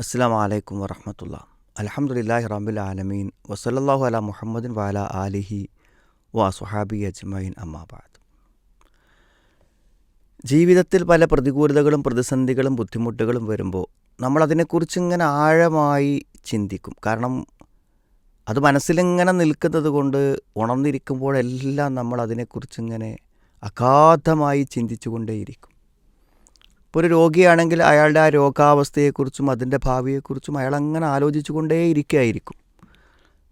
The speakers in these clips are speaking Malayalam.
അസ്സാം വലൈക്കും വറഹമത്തുള്ള. അലഹമുല്ലാഹി റബ്ബിൽ ആലമീൻ. വസലല്ലാഹു അല മുഹമ്മദിൻ വാല ആലിഹി വാ സുഹാബി അജ്മൈൻ അമ്മാബാദ് ജീവിതത്തിൽ പല പ്രതികൂലതകളും പ്രതിസന്ധികളും ബുദ്ധിമുട്ടുകളും വരുമ്പോൾ നമ്മൾ അതിനെക്കുറിച്ച് ഇങ്ങനെ ആഴമായി ചിന്തിക്കും. കാരണം അത് മനസ്സിലിങ്ങനെ നിൽക്കുന്നത് കൊണ്ട് ഉണർന്നിരിക്കുമ്പോഴെല്ലാം നമ്മൾ അതിനെക്കുറിച്ച് ഇങ്ങനെ അഗാധമായി ചിന്തിച്ചു കൊണ്ടേയിരിക്കും ഇപ്പോൾ ഒരു രോഗിയാണെങ്കിൽ അയാളുടെ ആ രോഗാവസ്ഥയെക്കുറിച്ചും അതിന്റെ ഭാവിയെക്കുറിച്ചും അയാൾ അങ്ങനെ ആലോചിച്ചു കൊണ്ടേ ഇരിക്കുകയായിരിക്കും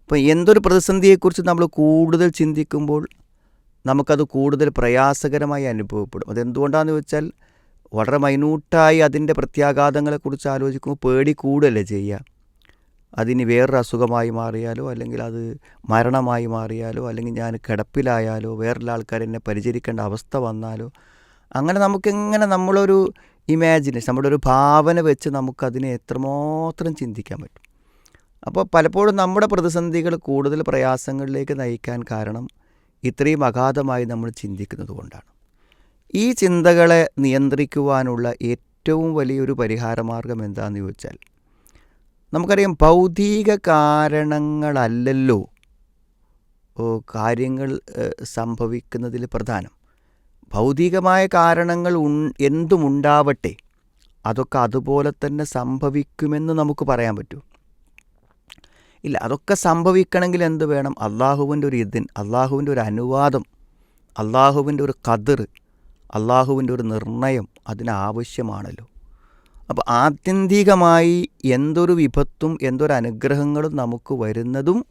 അപ്പോൾ എന്തൊരു പ്രതിസന്ധിയെക്കുറിച്ച് നമ്മൾ കൂടുതൽ ചിന്തിക്കുമ്പോൾ നമുക്കത് കൂടുതൽ പ്രയാസകരമായി അനുഭവപ്പെടും. അതെന്തുകൊണ്ടാണെന്ന് വെച്ചാൽ വളരെ മൈന്യൂട്ടായി അതിന്റെ പ്രത്യാഘാതങ്ങളെക്കുറിച്ച് ആലോചിക്കുമ്പോൾ പേടി കൂടുതലല്ലേ ചെയ്യുക. അതിന് വേറൊരു അസുഖമായി മാറിയാലോ അല്ലെങ്കിൽ അത് മരണമായി മാറിയാലോ അല്ലെങ്കിൽ ഞാൻ കിടപ്പിലായാലോ വേറൊരു ആൾക്കാർ എന്നെ പരിചരിക്കേണ്ട അവസ്ഥ വന്നാലോ അങ്ങനെ നമുക്കെങ്ങനെ നമ്മളൊരു ഇമാജിനേഷൻ നമ്മുടെ ഒരു ഭാവന വെച്ച് നമുക്കതിനെ എത്രമാത്രം ചിന്തിക്കാൻ പറ്റും. അപ്പോൾ പലപ്പോഴും നമ്മുടെ പ്രതിസന്ധികൾ കൂടുതൽ പ്രയാസങ്ങളിലേക്ക് നയിക്കാൻ കാരണം ഇത്രയും അഗാധമായി നമ്മൾ ചിന്തിക്കുന്നത് കൊണ്ടാണ്. ഈ ചിന്തകളെ നിയന്ത്രിക്കുവാനുള്ള ഏറ്റവും വലിയൊരു പരിഹാരമാർഗം എന്താണെന്ന് ചോദിച്ചാൽ നമുക്കറിയാം ഭൗതിക കാരണങ്ങളല്ലല്ലോ കാര്യങ്ങൾ സംഭവിക്കുന്നതിൽ പ്രധാനം. ഭൗതികമായ കാരണങ്ങൾ ഉൺ എന്തുമുണ്ടാവട്ടെ അതൊക്കെ അതുപോലെ തന്നെ സംഭവിക്കുമെന്ന് നമുക്ക് പറയാൻ പറ്റൂ. ഇല്ല അതൊക്കെ സംഭവിക്കണമെങ്കിൽ എന്ത് വേണം? അള്ളാഹുവിന്റെ ഒരു ഇതിൻ അള്ളാഹുവിന്റെ ഒരു അനുവാദം അള്ളാഹുവിന്റെ ഒരു കതിർ അള്ളാഹുവിന്റെ ഒരു നിർണയം അതിനാവശ്യമാണല്ലോ. അപ്പോൾ ആത്യന്തികമായി എന്തൊരു വിപത്തും എന്തൊരു അനുഗ്രഹങ്ങളും നമുക്ക് വരുന്നതും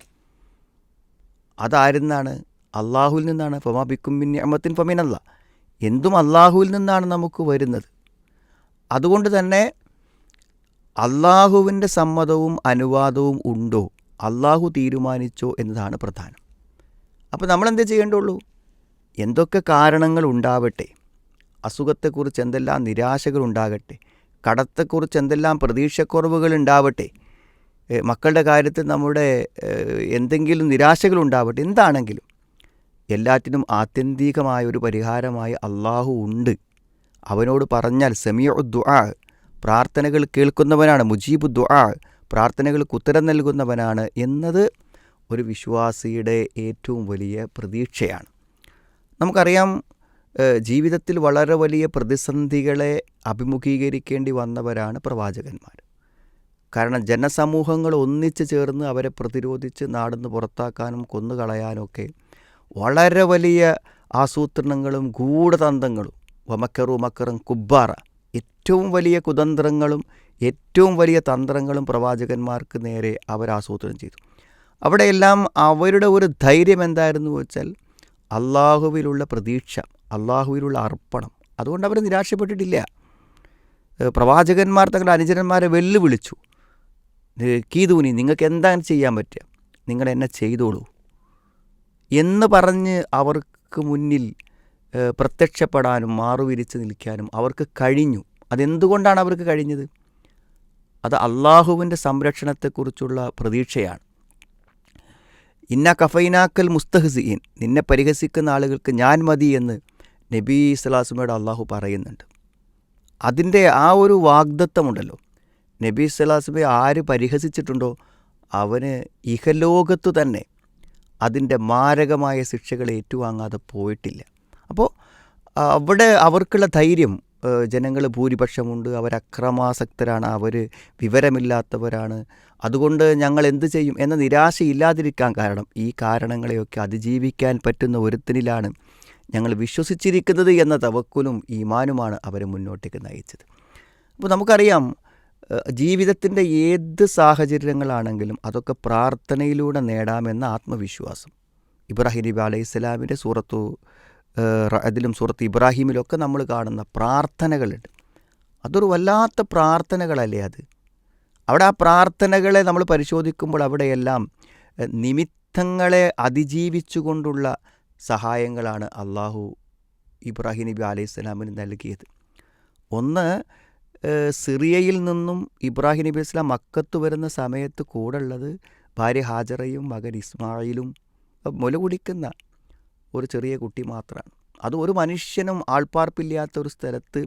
അതായിരുന്നാണ് അള്ളാഹുവിൽ നിന്നാണ്. ഫമാബിക്കും മിൻ അമ്മത്തിൻ ഫമിനല്ല. എന്തും അള്ളാഹുവിൽ നിന്നാണ് നമുക്ക് വരുന്നത്. അതുകൊണ്ട് തന്നെ അള്ളാഹുവിന്റെ സമ്മതവും അനുവാദവും ഉണ്ടോ? അള്ളാഹു തീരുമാനിച്ചോ എന്നതാണ് പ്രധാനം. അപ്പോൾ നമ്മൾ എന്ത് ചെയ്യേണ്ടുള്ളൂ? എന്തൊക്കെ കാരണങ്ങൾ ഉണ്ടാവട്ടെ? അസുഖത്തെക്കുറിച്ച് എന്തെല്ലാം നിരാശകൾ ഉണ്ടാകട്ടെ? കടത്തെക്കുറിച്ച് എന്തെല്ലാം പ്രതീക്ഷക്കുറവുകൾ ഉണ്ടാവട്ടെ? മക്കളുടെ കാര്യത്തിൽ നമ്മുടെ എന്തെങ്കിലും നിരാശകൾ ഉണ്ടാവട്ടെ? എന്താണെങ്കിലും എല്ലാറ്റിനും ആത്യന്തികമായ ഒരു പരിഹാരമായി അള്ളാഹു ഉണ്ട്. അവനോട് പറഞ്ഞാൽ സെമിയ ദുആ പ്രാർത്ഥനകൾ കേൾക്കുന്നവനാണ് മുജീബ് ദുആ പ്രാർത്ഥനകൾക്ക് ഉത്തരം നൽകുന്നവനാണ് എന്നത് ഒരു വിശ്വാസിയുടെ ഏറ്റവും വലിയ പ്രതീക്ഷയാണ്. നമുക്കറിയാം ജീവിതത്തിൽ വളരെ വലിയ പ്രതിസന്ധികളെ അഭിമുഖീകരിക്കേണ്ടി വന്നവരാണ് പ്രവാചകന്മാർ. കാരണം ജനസമൂഹങ്ങൾ ഒന്നിച്ചു ചേർന്ന് അവരെ പ്രതിരോധിച്ച് നാടുന്ന് പുറത്താക്കാനും കൊന്നുകളയാനൊക്കെ വളരെ വലിയ ആസൂത്രണങ്ങളും ഗൂഢതന്ത്രങ്ങളും വമക്കറു മക്കറും കുബ്ബാറ ഏറ്റവും വലിയ കുതന്ത്രങ്ങളും ഏറ്റവും വലിയ തന്ത്രങ്ങളും പ്രവാചകന്മാർക്ക് നേരെ അവർ ആസൂത്രണം ചെയ്തു. അവിടെയെല്ലാം അവരുടെ ഒരു ധൈര്യം എന്തായിരുന്നു വെച്ചാൽ അള്ളാഹുവിലുള്ള പ്രതീക്ഷ അള്ളാഹുവിലുള്ള അർപ്പണം. അതുകൊണ്ട് അവർ നിരാശപ്പെട്ടിട്ടില്ല. പ്രവാചകന്മാർ തങ്ങളുടെ അനുചരന്മാരെ വെല്ലുവിളിച്ചു. കീതൂനി നിങ്ങൾക്ക് എന്താണ് ചെയ്യാൻ പറ്റുക? നിങ്ങൾ എന്നെ ചെയ്തോളൂ. എന്ന് പറഞ്ഞ് അവർക്ക് മുന്നിൽ പ്രത്യക്ഷപ്പെടാനും മാറുവിരിച്ച് നിൽക്കാനും അവർക്ക് കഴിഞ്ഞു. അതെന്തുകൊണ്ടാണ് അവർക്ക് കഴിഞ്ഞത്? അത് അള്ളാഹുവിന്റെ സംരക്ഷണത്തെക്കുറിച്ചുള്ള പ്രതീക്ഷയാണ്. ഇന്ന കഫൈനാക്കൽ മുസ്തഹസീൻ നിന്നെ പരിഹസിക്കുന്ന ആളുകൾക്ക് ഞാൻ മതി എന്ന് നബി സ്വലാസ്മയുടെ അള്ളാഹു പറയുന്നുണ്ട്. അതിന്റെ ആ ഒരു വാഗ്ദത്വമുണ്ടല്ലോ നബി സ്വലാസ്മയെ ആര് പരിഹസിച്ചിട്ടുണ്ടോ? അവന് ഇഹലോകത്തു തന്നെ അതിന്റെ മാരകമായ ശിക്ഷകൾ ഏറ്റുവാങ്ങാതെ പോയിട്ടില്ല. അപ്പോൾ അവിടെ അവർക്കുള്ള ധൈര്യം ജനങ്ങൾ ഭൂരിപക്ഷമുണ്ട് അവർ അക്രമാസക്തരാണ് അവർ വിവരമില്ലാത്തവരാണ്. അതുകൊണ്ട് ഞങ്ങൾ എന്ത് ചെയ്യും എന്ന നിരാശയില്ലാതിരിക്കാൻ കാരണം ഈ കാരണങ്ങളെയൊക്കെ അതിജീവിക്കാൻ പറ്റുന്ന ഒരുത്തിനിലാണ് ഞങ്ങൾ വിശ്വസിച്ചിരിക്കുന്നത് എന്ന തവക്കുലും ഈമാനുമാണ് അവരെ മുന്നോട്ടേക്ക് നയിച്ചത്. അപ്പോൾ നമുക്കറിയാം ജീവിതത്തിന്റെ ഏത് സാഹചര്യങ്ങളാണെങ്കിലും അതൊക്കെ പ്രാർത്ഥനയിലൂടെ നേടാമെന്ന ആത്മവിശ്വാസം. ഇബ്രാഹിം നബി അലൈഹി സ്വലാമിന്റെ സൂറത്തു അതിലും സൂറത്ത് ഇബ്രാഹിമിലൊക്കെ നമ്മൾ കാണുന്ന പ്രാർത്ഥനകളുണ്ട്. അതൊരു വല്ലാത്ത പ്രാർത്ഥനകളല്ലേ അത്? അവിടെ ആ പ്രാർത്ഥനകളെ നമ്മൾ പരിശോധിക്കുമ്പോൾ അവിടെയെല്ലാം നിമിത്തങ്ങളെ അതിജീവിച്ചുകൊണ്ടുള്ള സഹായങ്ങളാണ് അള്ളാഹു ഇബ്രാഹിം നബി അലൈഹി സ്വലാമിന് നൽകിയത്. ഒന്ന് സിറിയയിൽ നിന്നും ഇബ്രാഹിം നബി ഇസ്ലാം മക്കത്ത് വരുന്ന സമയത്ത് കൂടെ ഉള്ളത് ഭാര്യ ഹാജറയും മകൻ ഇസ്മായിലും മുല കുടിക്കുന്ന ഒരു ചെറിയ കുട്ടി മാത്രമാണ് അത് ഒരു മനുഷ്യനും ആൾപ്പാർപ്പില്ലാത്ത ഒരു സ്ഥലത്ത്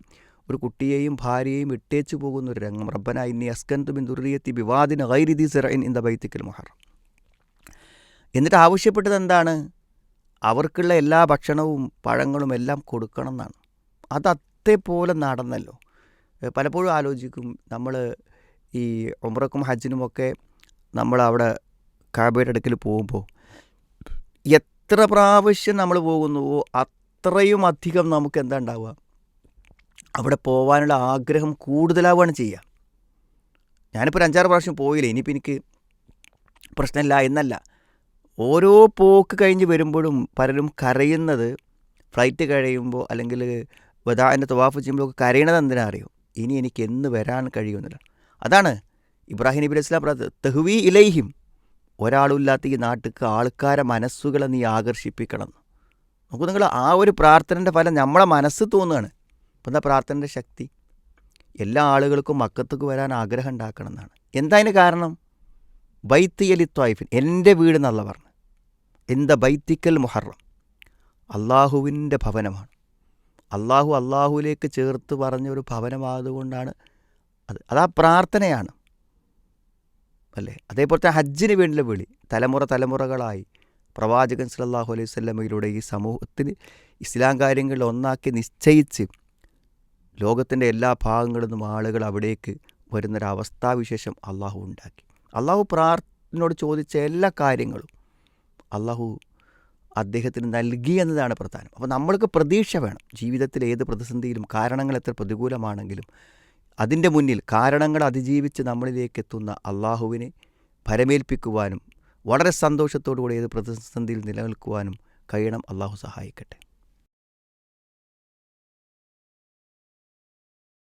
ഒരു കുട്ടിയെയും ഭാര്യയെയും ഇട്ടേച്ചു പോകുന്ന ഒരു രംഗം. റബ്ബന ഇന്നി അസ്കന്തു ബിൻ ദുറിയത്തി വിവാദിന് ഗൈരിദി സിറൈൻ ഇൻ ദ ബൈത്തിക്കൽ മുഹറം. എന്നിട്ട് ആവശ്യപ്പെട്ടത് എന്താണ്? അവർക്കുള്ള എല്ലാ ഭക്ഷണവും പഴങ്ങളും എല്ലാം കൊടുക്കണം എന്നാണ്. അത് നടന്നല്ലോ. പലപ്പോഴും ആലോചിക്കും നമ്മൾ ഈ ഉമ്രക്കും ഹജ്ജിനുമൊക്കെ നമ്മളവിടെ കാബയുടെ അടുക്കൽ പോകുമ്പോൾ എത്ര പ്രാവശ്യം നമ്മൾ പോകുന്നുവോ അത്രയും അധികം നമുക്ക് എന്താ ഉണ്ടാവുക? അവിടെ പോകാനുള്ള ആഗ്രഹം കൂടുതലാവുകയാണ് ചെയ്യുക. ഞാനിപ്പോൾ ഒരു അഞ്ചാറ് പ്രാവശ്യം പോയില്ല ഇനിയിപ്പോൾ എനിക്ക് പ്രശ്നമില്ല എന്നല്ല. ഓരോ പോക്ക് കഴിഞ്ഞ് വരുമ്പോഴും പലരും കരയുന്നത് ഫ്ലൈറ്റ് കഴിയുമ്പോൾ അല്ലെങ്കിൽ വധാന്റെ തവാഫ് ചെയ്യുമ്പോഴൊക്കെ കരയണത് എന്തിനാ ഇനി എനിക്ക് എന്ന് വരാൻ കഴിയുന്നില്ല. അതാണ് ഇബ്രാഹിം നബി അലൈഹി സ്വലാം തെഹ്വി ഇലൈഹിം. ഒരാളുമില്ലാത്ത ഈ നാട്ടിക്ക് ആൾക്കാരെ മനസ്സുകളെ നീ ആകർഷിപ്പിക്കണം. നോക്കൂ നിങ്ങൾ ആ ഒരു പ്രാർത്ഥനന്റെ ഫലം നമ്മളെ മനസ്സ് തോന്നുകയാണ്. അപ്പം എന്താ പ്രാർത്ഥനയുടെ ശക്തി? എല്ലാ ആളുകൾക്കും മക്കത്തേക്ക് വരാൻ ആഗ്രഹം ഉണ്ടാക്കണം എന്നാണ്. എന്താ അതിന് കാരണം? ബൈത്തിയലി ത്വായിഫിൻ എന്റെ വീട് എന്നല്ല പറഞ്ഞു എന്താ ബൈത്തിക്കൽ മുഹറം? അള്ളാഹുവിന്റെ ഭവനമാണ്. അള്ളാഹു അള്ളാഹുവിലേക്ക് ചേർത്ത് പറഞ്ഞ ഒരു ഭവനമായതുകൊണ്ടാണ് അത്. അതാ പ്രാർത്ഥനയാണ്. അല്ലേ? അതേപോലത്തെ ഹജ്ജിന് വേണ്ടിയുള്ള വിളി. തലമുറ തലമുറകളായി പ്രവാചകൻ സല്ലല്ലാഹു അലൈഹി സ്വല്ലമയിലൂടെ ഈ സമൂഹത്തിന് ഇസ്ലാം കാര്യങ്ങളിൽ ഒന്നാക്കി നിശ്ചയിച്ച് ലോകത്തിന്റെ എല്ലാ ഭാഗങ്ങളിൽ നിന്നും ആളുകൾ അവിടേക്ക് വരുന്നൊരവസ്ഥാവിശേഷം അള്ളാഹു ഉണ്ടാക്കി. അള്ളാഹു പ്രാർത്ഥനയോട് ചോദിച്ച എല്ലാ കാര്യങ്ങളും അള്ളാഹു അദ്ദേഹത്തിന് നൽകി എന്നതാണ് പ്രധാനം. അപ്പോൾ നമ്മൾക്ക് പ്രതീക്ഷ വേണം. ജീവിതത്തിൽ ഏത് പ്രതിസന്ധിയിലും കാരണങ്ങൾ എത്ര പ്രതികൂലമാണെങ്കിലും അതിന്റെ മുന്നിൽ കാരണങ്ങൾ അതിജീവിച്ച് നമ്മളിലേക്ക് എത്തുന്ന അള്ളാഹുവിനെ പരമേൽപ്പിക്കുവാനും വളരെ സന്തോഷത്തോടുകൂടി ഏത് പ്രതിസന്ധിയിൽ നിലനിൽക്കുവാനും കഴിയണം. അള്ളാഹു സഹായിക്കട്ടെ.